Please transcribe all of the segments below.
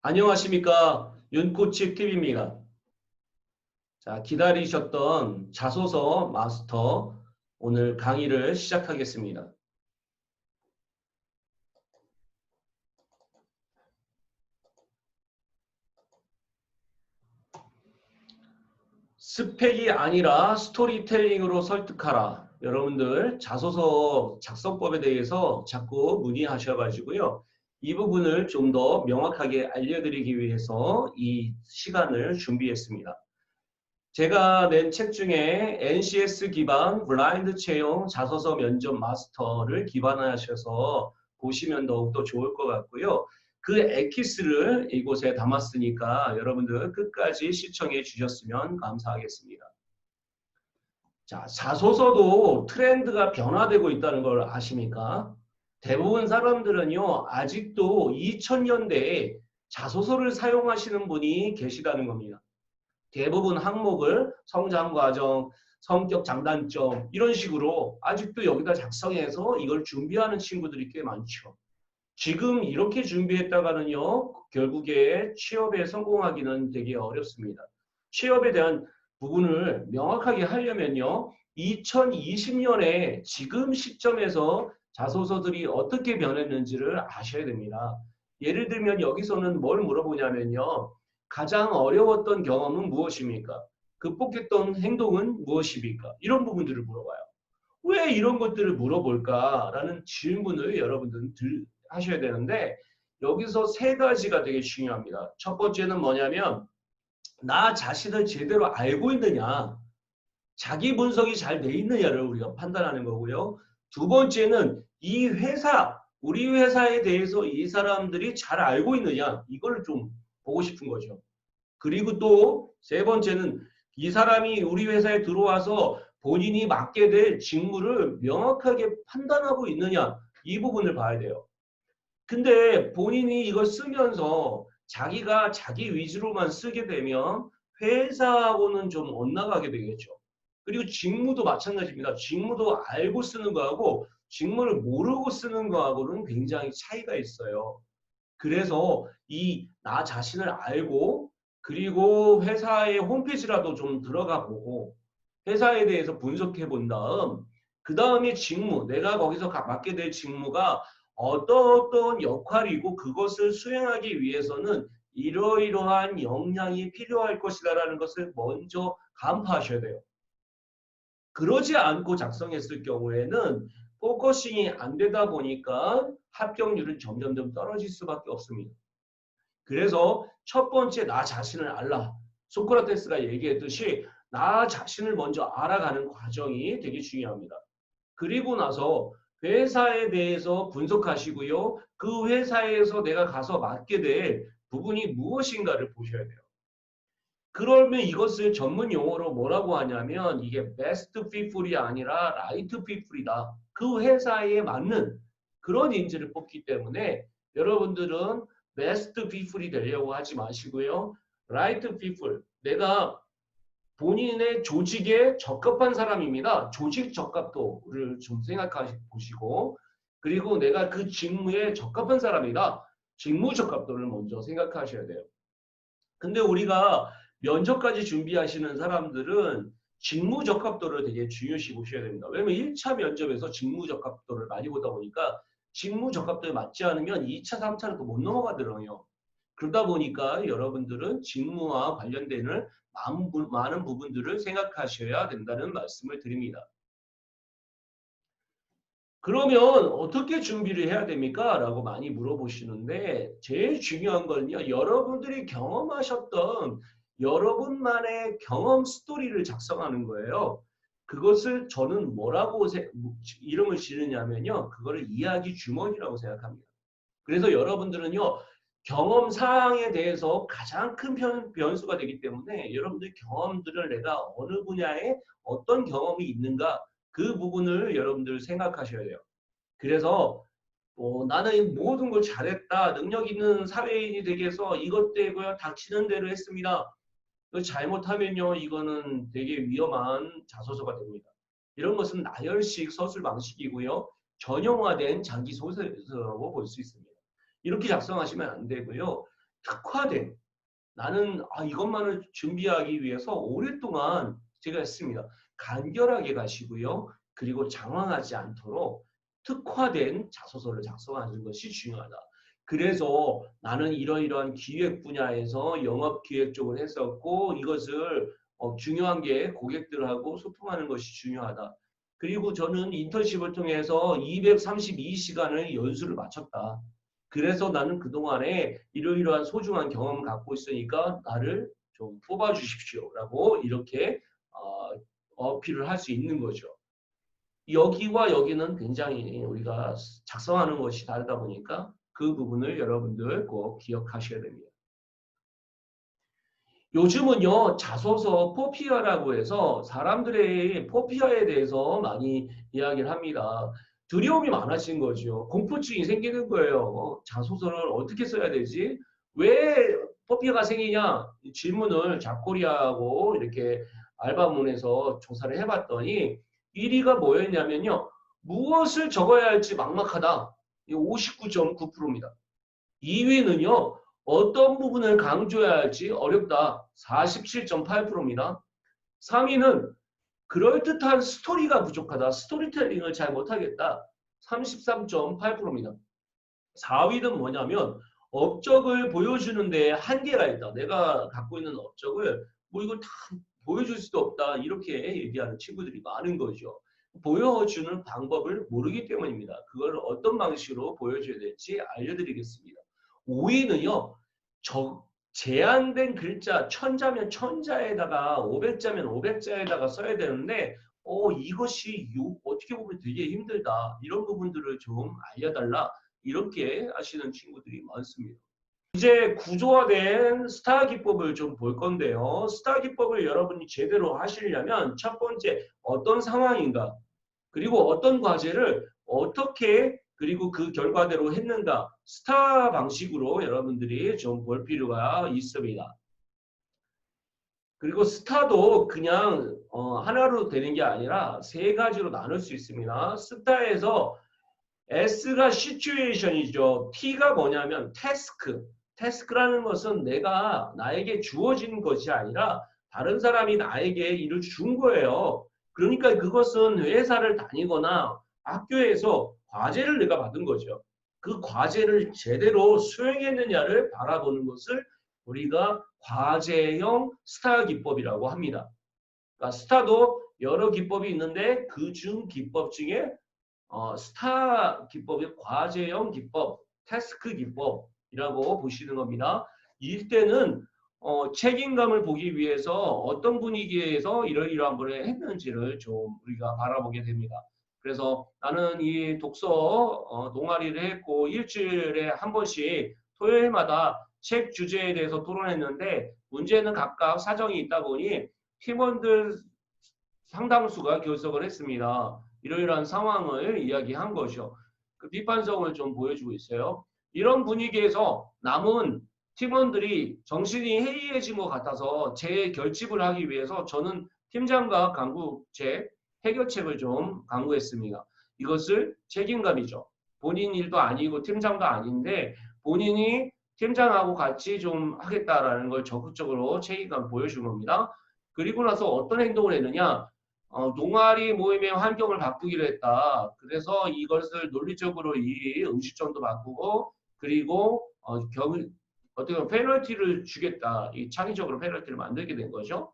안녕하십니까 윤코치 TV입니다. 자 기다리셨던 자소서 마스터 오늘 강의를 시작하겠습니다. 스펙이 아니라 스토리텔링으로 설득하라. 여러분들 자소서 작성법에 대해서 자꾸 문의하셔가지고요. 이 부분을 좀 더 명확하게 알려드리기 위해서 이 시간을 준비했습니다. 제가 낸 책 중에 NCS 기반 블라인드 채용 자소서 면접 마스터를 기반하셔서 보시면 더욱더 좋을 것 같고요. 그 엑기스를 이곳에 담았으니까 여러분들 끝까지 시청해 주셨으면 감사하겠습니다. 자, 자소서도 트렌드가 변화되고 있다는 걸 아십니까? 대부분 사람들은요, 아직도 2000년대에 자소서를 사용하시는 분이 계시다는 겁니다. 대부분 항목을 성장 과정, 성격 장단점 이런 식으로 아직도 여기다 작성해서 이걸 준비하는 친구들이 꽤 많죠. 지금 이렇게 준비했다가는요, 결국에 취업에 성공하기는 되게 어렵습니다. 취업에 대한 부분을 명확하게 하려면요, 2020년에 지금 시점에서 자소서들이 어떻게 변했는지를 아셔야 됩니다. 예를 들면 여기서는 뭘 물어보냐면요. 가장 어려웠던 경험은 무엇입니까? 극복했던 행동은 무엇입니까? 이런 부분들을 물어봐요. 왜 이런 것들을 물어볼까라는 질문을 여러분들은 들, 하셔야 되는데 여기서 세 가지가 되게 중요합니다. 첫 번째는 뭐냐면 나 자신을 제대로 알고 있느냐 자기 분석이 잘 돼 있느냐를 우리가 판단하는 거고요. 두 번째는 이 회사, 우리 회사에 대해서 이 사람들이 잘 알고 있느냐 이걸 좀 보고 싶은 거죠. 그리고 또 세 번째는 이 사람이 우리 회사에 들어와서 본인이 맡게 될 직무를 명확하게 판단하고 있느냐 이 부분을 봐야 돼요. 근데 본인이 이걸 쓰면서 자기가 자기 위주로만 쓰게 되면 회사하고는 좀 엇나가게 되겠죠. 그리고 직무도 마찬가지입니다. 직무도 알고 쓰는 거하고 직무를 모르고 쓰는 거하고는 굉장히 차이가 있어요. 그래서 이 나 자신을 알고 그리고 회사의 홈페이지라도 좀 들어가 보고 회사에 대해서 분석해 본 다음 그 다음에 직무 내가 거기서 맡게 될 직무가 어떠어떤 역할이고 그것을 수행하기 위해서는 이러이러한 역량이 필요할 것이다라는 것을 먼저 간파하셔야 돼요. 그러지 않고 작성했을 경우에는 포커싱이 안 되다 보니까 합격률은 점점점 떨어질 수밖에 없습니다. 그래서 첫 번째 나 자신을 알라. 소크라테스가 얘기했듯이 나 자신을 먼저 알아가는 과정이 되게 중요합니다. 그리고 나서 회사에 대해서 분석하시고요. 그 회사에서 내가 가서 맡게 될 부분이 무엇인가를 보셔야 돼요. 그러면 이것을 전문 용어로 뭐라고 하냐면 이게 best people이 아니라 right people이다. 그 회사에 맞는 그런 인재를 뽑기 때문에 여러분들은 best people이 되려고 하지 마시고요. right people. 내가 본인의 조직에 적합한 사람입니다. 조직 적합도를 좀 생각해 보시고 그리고 내가 그 직무에 적합한 사람이다. 직무 적합도를 먼저 생각하셔야 돼요. 근데 우리가 면접까지 준비하시는 사람들은 직무 적합도를 되게 중요시 보셔야 됩니다. 왜냐면 1차 면접에서 직무 적합도를 많이 보다 보니까 직무 적합도에 맞지 않으면 2차, 3차는 또 못 넘어가더라고요. 그러다 보니까 여러분들은 직무와 관련되는 많은 부분들을 생각하셔야 된다는 말씀을 드립니다. 그러면 어떻게 준비를 해야 됩니까? 라고 많이 물어보시는데 제일 중요한 거는요. 여러분들이 경험하셨던 여러분만의 경험 스토리를 작성하는 거예요. 그것을 저는 뭐라고 이름을 지느냐면요. 그거를 이야기 주머니라고 생각합니다. 그래서 여러분들은요. 경험 사항에 대해서 가장 큰 변수가 되기 때문에 여러분들 경험들을 내가 어느 분야에 어떤 경험이 있는가 그 부분을 여러분들 생각하셔야 돼요. 그래서 어, 나는 모든 걸 잘했다. 능력 있는 사회인이 되기 위해서 이것 때고요. 닥치는 대로 했습니다. 잘못하면요. 이거는 되게 위험한 자소서가 됩니다. 이런 것은 나열식 서술 방식이고요. 전형화된 장기 소설이라고 볼 수 있습니다. 이렇게 작성하시면 안 되고요. 특화된 나는 아, 이것만을 준비하기 위해서 오랫동안 제가 했습니다. 간결하게 가시고요. 그리고 장황하지 않도록 특화된 자소서를 작성하는 것이 중요하다. 그래서 나는 이러이러한 기획 분야에서 영업 기획 쪽을 했었고 이것을 어, 중요한 게 고객들하고 소통하는 것이 중요하다. 그리고 저는 인턴십을 통해서 232시간을 연수를 마쳤다. 그래서 나는 그동안에 이러이러한 소중한 경험을 갖고 있으니까 나를 좀 뽑아주십시오. 라고 이렇게 어, 어필을 할 수 있는 거죠. 여기와 여기는 굉장히 우리가 작성하는 것이 다르다 보니까 그 부분을 여러분들 꼭 기억하셔야 됩니다. 요즘은요 자소서 포피아라고 해서 사람들의 포피아에 대해서 많이 이야기를 합니다. 두려움이 많아진 거죠. 공포증이 생기는 거예요. 어, 자소서를 어떻게 써야 되지? 왜 포피아가 생기냐? 질문을 잡코리아하고 이렇게 알바문에서 조사를 해봤더니 1위가 뭐였냐면요. 무엇을 적어야 할지 막막하다. 59.9%입니다. 2위는요. 어떤 부분을 강조해야 할지 어렵다. 47.8%입니다. 3위는 그럴듯한 스토리가 부족하다. 스토리텔링을 잘 못하겠다. 33.8%입니다. 4위는 뭐냐면 업적을 보여주는 데 한계가 있다. 내가 갖고 있는 업적을 뭐 이걸 다 보여줄 수도 없다. 이렇게 얘기하는 친구들이 많은 거죠. 보여주는 방법을 모르기 때문입니다. 그걸 어떤 방식으로 보여줘야 될지 알려드리겠습니다. 5위는요. 저, 제한된 글자 천자면 천자에다가 500자면 500자에다가 써야 되는데 어 이것이 요, 어떻게 보면 되게 힘들다. 이런 부분들을 좀 알려달라. 이렇게 하시는 친구들이 많습니다. 이제 구조화된 스타 기법을 좀 볼 건데요. 스타 기법을 여러분이 제대로 하시려면 첫 번째 어떤 상황인가 그리고 어떤 과제를 어떻게 그리고 그 결과대로 했는가 스타 방식으로 여러분들이 좀 볼 필요가 있습니다. 그리고 스타도 그냥 어, 하나로 되는 게 아니라 세 가지로 나눌 수 있습니다. 스타에서 S가 시츄에이션이죠. T가 뭐냐면 태스크. 태스크라는 것은 내가 나에게 주어진 것이 아니라 다른 사람이 나에게 일을 준 거예요. 그러니까 그것은 회사를 다니거나 학교에서 과제를 내가 받은 거죠. 그 과제를 제대로 수행했느냐를 바라보는 것을 우리가 과제형 스타 기법이라고 합니다. 그러니까 스타도 여러 기법이 있는데 그 중 기법 중에 어, 스타 기법이 과제형 기법, 태스크 기법이라고 보시는 겁니다. 이때는 어, 책임감을 보기 위해서 어떤 분위기에서 이러이러한 걸 했는지를 좀 우리가 바라보게 됩니다. 그래서 나는 이 독서 어, 동아리를 했고 일주일에 한 번씩 토요일마다 책 주제에 대해서 토론했는데 문제는 각각 사정이 있다 보니 팀원들 상당수가 결석을 했습니다. 이러이러한 상황을 이야기한 거죠. 그 비판성을 좀 보여주고 있어요. 이런 분위기에서 남은 팀원들이 정신이 해이해진 것 같아서 제 결집을 하기 위해서 저는 팀장과 강구 제 해결책을 좀 강구했습니다. 이것을 책임감이죠. 본인 일도 아니고 팀장도 아닌데 본인이 팀장하고 같이 좀 하겠다라는 걸 적극적으로 책임감 보여준 겁니다. 그리고 나서 어떤 행동을 했느냐? 어, 동아리 모임의 환경을 바꾸기로 했다. 그래서 이것을 논리적으로 이 음식점도 바꾸고 그리고 어, 경, 어떻게 보면 페널티를 주겠다. 이 창의적으로 페널티를 만들게 된 거죠.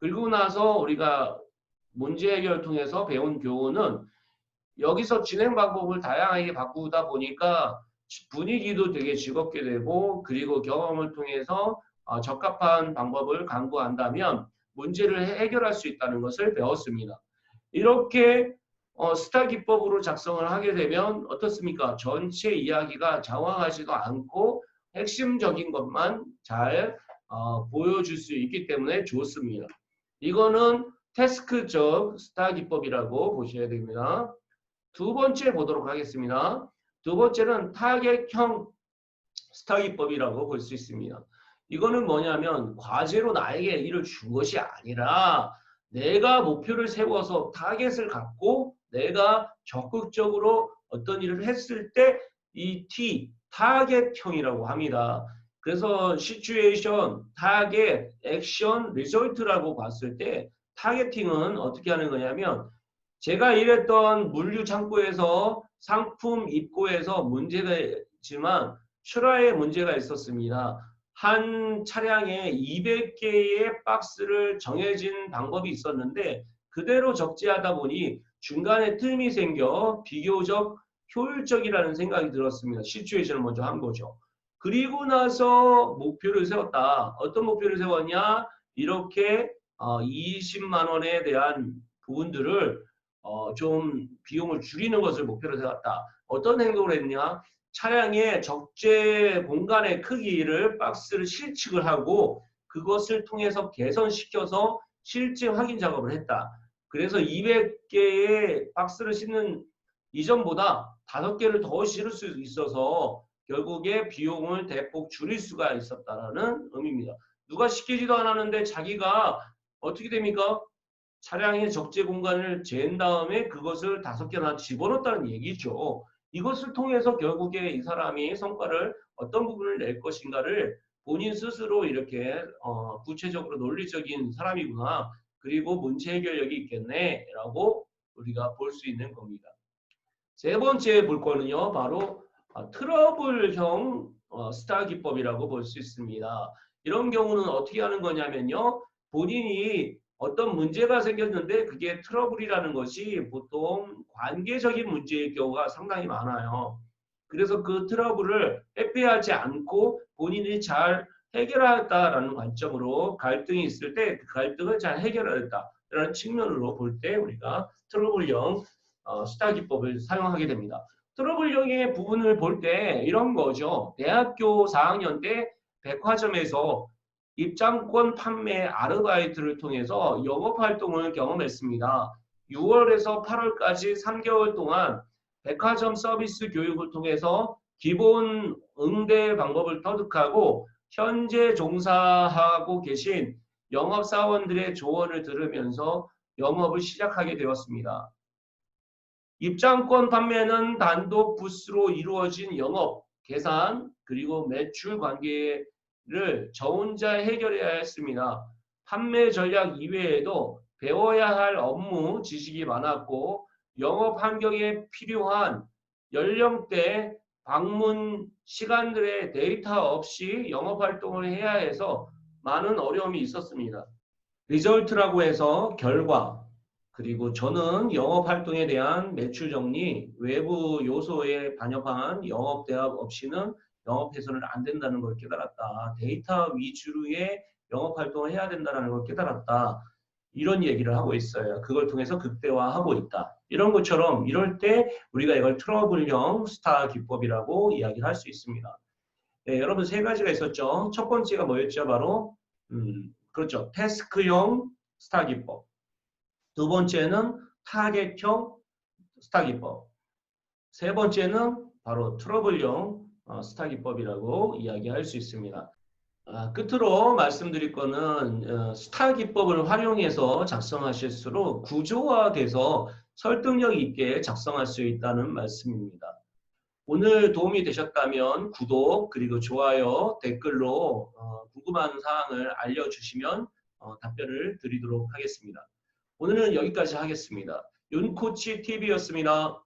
그리고 나서 우리가 문제 해결을 통해서 배운 교훈은 여기서 진행 방법을 다양하게 바꾸다 보니까 분위기도 되게 즐겁게 되고 그리고 경험을 통해서 어, 적합한 방법을 강구한다면 문제를 해결할 수 있다는 것을 배웠습니다. 이렇게 어, 스타 기법으로 작성을 하게 되면 어떻습니까? 전체 이야기가 장황하지도 않고 핵심적인 것만 잘 어, 보여줄 수 있기 때문에 좋습니다. 이거는 태스크적 스타 기법이라고 보셔야 됩니다. 두 번째 보도록 하겠습니다. 두 번째는 타겟형 스타 기법이라고 볼 수 있습니다. 이거는 뭐냐면 과제로 나에게 일을 준 것이 아니라 내가 목표를 세워서 타겟을 갖고 내가 적극적으로 어떤 일을 했을 때 이 T, 타겟형이라고 합니다. 그래서 시츄에이션, 타겟, 액션, 리졸트라고 봤을 때 타겟팅은 어떻게 하는 거냐면 제가 일했던 물류 창고에서 상품 입고에서 문제가 있지만 출하에 문제가 있었습니다. 한 차량에 200개의 박스를 정해진 방법이 있었는데 그대로 적재하다 보니 중간에 틈이 생겨 비교적 효율적이라는 생각이 들었습니다. 시츄에이션을 먼저 한 거죠. 그리고 나서 목표를 세웠다. 어떤 목표를 세웠냐? 이렇게 20만 원에 대한 부분들을 어, 좀 비용을 줄이는 것을 목표로 세웠다. 어떤 행동을 했냐? 차량의 적재 공간의 크기를 박스를 실측을 하고 그것을 통해서 개선시켜서 실제 확인 작업을 했다. 그래서 200개의 박스를 싣는 이전보다 5개를 더 실을 수 있어서 결국에 비용을 대폭 줄일 수가 있었다라는 의미입니다. 누가 시키지도 않았는데 자기가 어떻게 됩니까? 차량의 적재 공간을 잰 다음에 그것을 다섯 개나 집어넣었다는 얘기죠. 이것을 통해서 결국에 이 사람이 성과를 어떤 부분을 낼 것인가를 본인 스스로 이렇게 어, 구체적으로 논리적인 사람이구나. 그리고 문제 해결력이 있겠네라고 우리가 볼 수 있는 겁니다. 세 번째 볼 거는요. 바로 아, 트러블형 어, 스타 기법이라고 볼 수 있습니다. 이런 경우는 어떻게 하는 거냐면요. 본인이 어떤 문제가 생겼는데 그게 트러블이라는 것이 보통 관계적인 문제일 경우가 상당히 많아요. 그래서 그 트러블을 회피하지 않고 본인이 잘 해결하였다라는 관점으로 갈등이 있을 때 그 갈등을 잘 해결하였다라는 측면으로 볼 때 우리가 트러블형 어, 스타 기법을 사용하게 됩니다. 트러블형의 부분을 볼 때 이런 거죠. 대학교 4학년 때 백화점에서 입장권 판매 아르바이트를 통해서 영업 활동을 경험했습니다. 6월에서 8월까지 3개월 동안 백화점 서비스 교육을 통해서 기본 응대 방법을 터득하고 현재 종사하고 계신 영업사원들의 조언을 들으면서 영업을 시작하게 되었습니다. 입장권 판매는 단독 부스로 이루어진 영업, 계산, 그리고 매출 관계 저 혼자 해결해야 했습니다. 판매 전략 이외에도 배워야 할 업무 지식이 많았고 영업 환경에 필요한 연령대 방문 시간들의 데이터 없이 영업 활동을 해야 해서 많은 어려움이 있었습니다. 리절트라고 해서 결과 그리고 저는 영업 활동에 대한 매출 정리, 외부 요소에 반영한 영업 대합 없이는 영업해서는 안 된다는 걸 깨달았다. 데이터 위주로의 영업 활동을 해야 된다는 걸 깨달았다. 이런 얘기를 하고 있어요. 그걸 통해서 극대화하고 있다. 이런 것처럼 이럴 때 우리가 이걸 트러블형 스타 기법이라고 이야기를 할 수 있습니다. 네, 여러분 세 가지가 있었죠. 첫 번째가 뭐였죠? 바로 음, 그렇죠. 태스크형 스타 기법. 두 번째는 타겟형 스타 기법. 세 번째는 바로 트러블형 어, 스타 기법이라고 이야기할 수 있습니다. 아, 끝으로 말씀드릴 거는 어, 스타 기법을 활용해서 작성하실수록 구조화돼서 설득력 있게 작성할 수 있다는 말씀입니다. 오늘 도움이 되셨다면 구독 그리고 좋아요 댓글로 어, 궁금한 사항을 알려주시면 어, 답변을 드리도록 하겠습니다. 오늘은 여기까지 하겠습니다. 윤코치 TV였습니다.